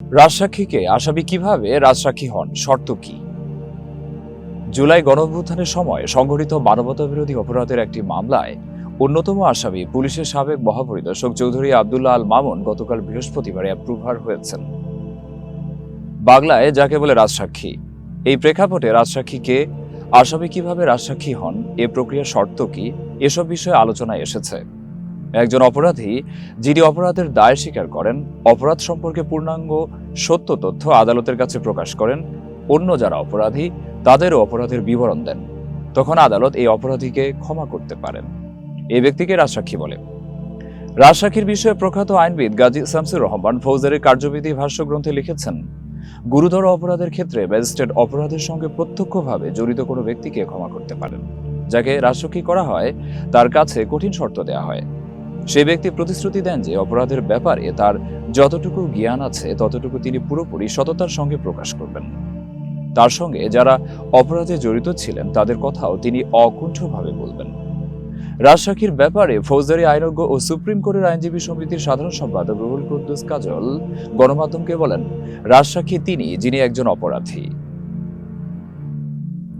রাজসাক্ষীকে আসামি কীভাবে রাজসাক্ষী হন? শর্ত কি? জুলাই গণঅভ্যুত্থানের সময় সংঘটিত মানবতা বিরোধী অপরাধের একটি মামলায় অন্যতম আসামি পুলিশের সাবেক মহাপরিদর্শক চৌধুরী আবদুল্লাহ আল মামুন গতকাল বৃহস্পতিবার অ্যাপ্রুভার হয়েছেন। বাংলায় যাকে বলে রাজসাক্ষী, এই প্রেক্ষাপটে রাজসাক্ষীকে আসামি কীভাবে রাজসাক্ষী হন, এ প্রক্রিয়া শর্ত কি, এসব বিষয়ে আলোচনায় এসেছে। একজন অপরাধী যিনি অপরাধের দায় স্বীকার করেন, অপরাধ সম্পর্কে পূর্ণাঙ্গ সত্য তথ্য আদালতের কাছে প্রকাশ করেন, অন্য যারা অপরাধী তাদেরও অপরাধের বিবরণ দেন। তখন আদালত এই অপরাধীকে ক্ষমা করতে পারেন। এই ব্যক্তিকে রাজসাক্ষী বলে। রাজসাক্ষীর বিষয়ে প্রখ্যাত আইনবিদ গাজী শামসুর রহমান ফৌজদারি কার্যবিধি ভাষ্য গ্রন্থে লিখেছেন, গুরুতর অপরাধের ক্ষেত্রে ম্যাজিস্ট্রেট অপরাধের সঙ্গে প্রত্যক্ষভাবে জড়িত কোনো ব্যক্তিকে ক্ষমা করতে পারেন, যাকে রাজসাক্ষী করা হয়, তার কাছে কঠিন শর্ত দেওয়া হয়। সেই ব্যক্তি প্রতিশ্রুতি দেন যে অপরাধের ব্যাপারে তার যতটুকু জ্ঞান আছে, ততটুকু তিনি পুরোপুরি সততার সঙ্গে প্রকাশ করবেন। তার সঙ্গে যারা অপরাধে জড়িত ছিলেন, তাদের কথাও তিনি অকুণ্ঠভাবে বলবেন। রাজসাক্ষীর ব্যাপারে ফৌজদারি আইনজ্ঞ ও সুপ্রিম কোর্টের আইনজীবী সমিতির সাধারণ সম্পাদক রুহুল কুদ্দুস কাজল গণমাধ্যমকে বলেন, রাজসাক্ষী তিনি, যিনি একজন অপরাধী।